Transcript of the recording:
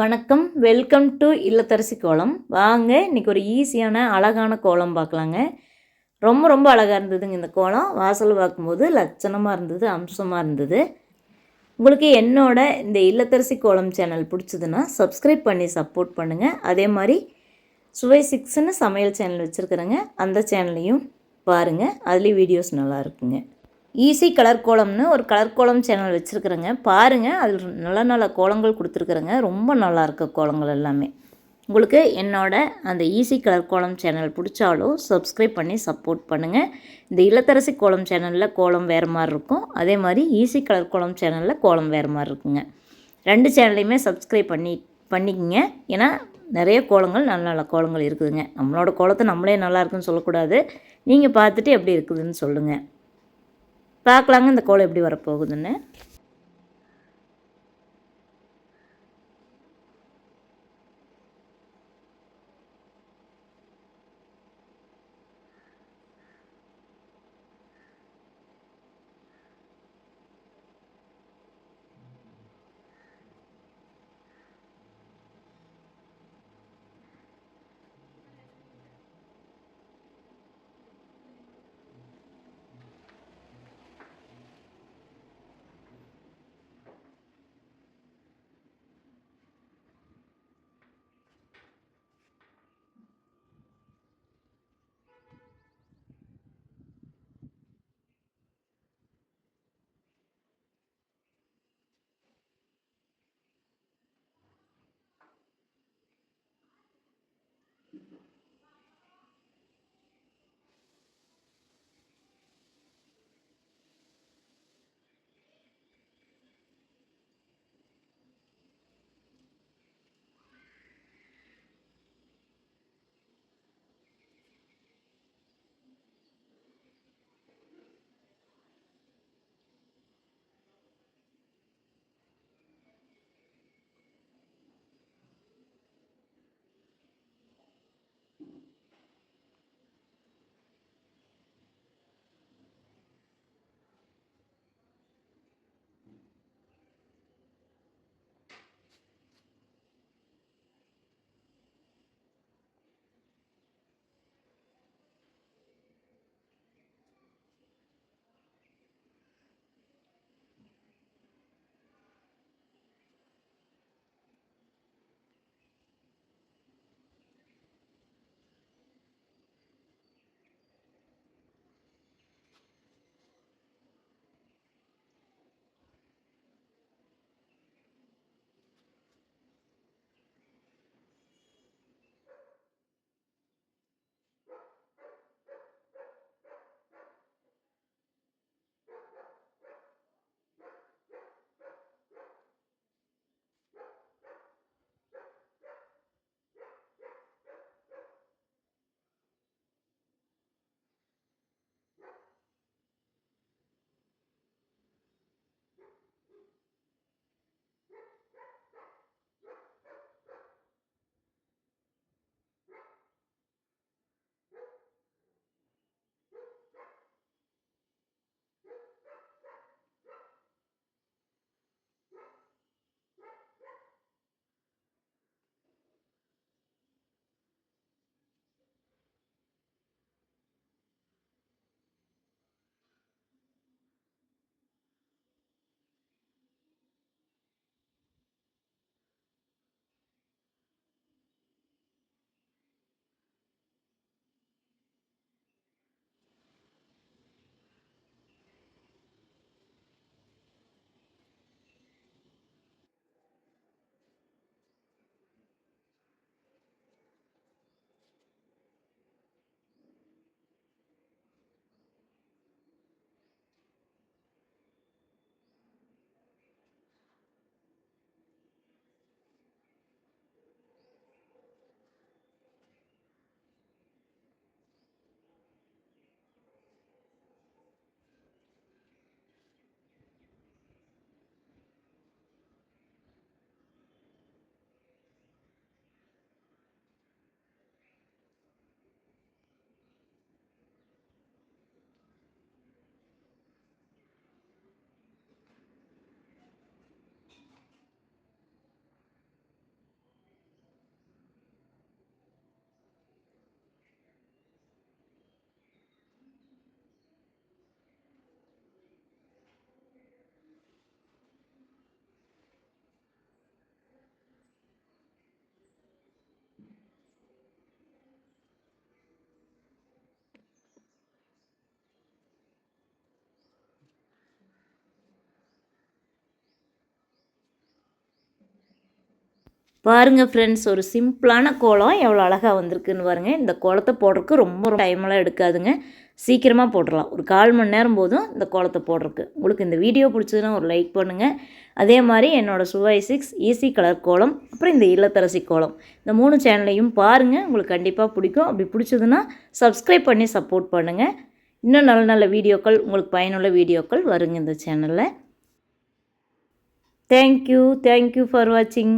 வணக்கம். Welcome to இல்லத்தரசி கோலம். வாங்க இன்றைக்கி ஒரு ஈஸியான அழகான கோலம் பார்க்கலாங்க. ரொம்ப ரொம்ப அழகாக இருந்ததுங்க இந்த கோலம். வாசல் பார்க்கும்போது லட்சணமாக இருந்தது அம்சமாக இருந்தது. உங்களுக்கு என்னோட இந்த இல்லத்தரசி கோலம் சேனல் பிடிச்சதுன்னா சப்ஸ்கிரைப் பண்ணி சப்போர்ட் பண்ணுங்கள் அதே மாதிரி சுவை சிக்ஸ்னு சமையல் சேனல் வச்சுருக்குறேங்க. அந்த சேனலையும் பாருங்கள் அதுலேயும் வீடியோஸ் நல்லா இருக்குங்க. ஈஸி கலர் கோலம்னு ஒரு கலர் கோலம் சேனல் வச்சுருக்குறேங்க. பாருங்கள் அதில் நல்ல நல்ல கோலங்கள் கொடுத்துருக்குறேங்க. ரொம்ப நல்லா இருக்க கோலங்கள் எல்லாமே. உங்களுக்கு என்னோட அந்த ஈஸி கலர் கோலம் சேனல் பிடிச்சாலும் சப்ஸ்கிரைப் பண்ணி சப்போர்ட் பண்ணுங்கள் இந்த இல்லத்தரசி கோலம் சேனலில் கோலம் வேறு மாதிரி இருக்கும். அதே மாதிரி ஈஸி கலர் கோலம் சேனலில் கோலம் வேறு மாதிரி இருக்குங்க. ரெண்டு சேனலையுமே சப்ஸ்கிரைப் பண்ணி பண்ணிக்கங்க. ஏன்னா நிறைய கோலங்கள் நல்ல நல்ல கோலங்கள் இருக்குதுங்க. நம்மளோட கோலத்தை நம்மளே நல்லா இருக்குன்னு சொல்லக்கூடாது. நீங்கள் பார்த்துட்டு எப்படி இருக்குதுன்னு சொல்லுங்கள் பார்க்கலாங்க. இந்த கோலம் எப்படி வரப்போகுதுன்னு. பாருங்கள் ஃப்ரெண்ட்ஸ் ஒரு சிம்பிளான கோலம் எவ்வளோ அழகாக வந்திருக்குன்னு பாருங்கள் இந்த கோலத்தை போடுறதுக்கு ரொம்ப டைமெல்லாம் எடுக்காதுங்க. சீக்கிரமாக போட்டுடலாம் ஒரு கால் மணி நேரம் போதும் இந்த கோலத்தை போடுறதுக்கு. உங்களுக்கு இந்த வீடியோ பிடிச்சதுன்னா ஒரு லைக் பண்ணுங்கள் அதே மாதிரி என்னோடய சுவை சிக்ஸ் ஈஸி கலர் கோலம் அப்புறம் இந்த இல்லத்தரசி கோலம். இந்த மூணு சேனலையும் பாருங்கள் உங்களுக்கு கண்டிப்பாக பிடிக்கும். அப்படி பிடிச்சதுன்னா சப்ஸ்கிரைப் பண்ணி சப்போர்ட் பண்ணுங்கள் இன்னும் நல்ல நல்ல வீடியோக்கள் உங்களுக்கு பயனுள்ள வீடியோக்கள் வருங்க இந்த சேனலில் தேங்க்யூ தேங்க்யூ ஃபார் வாட்சிங்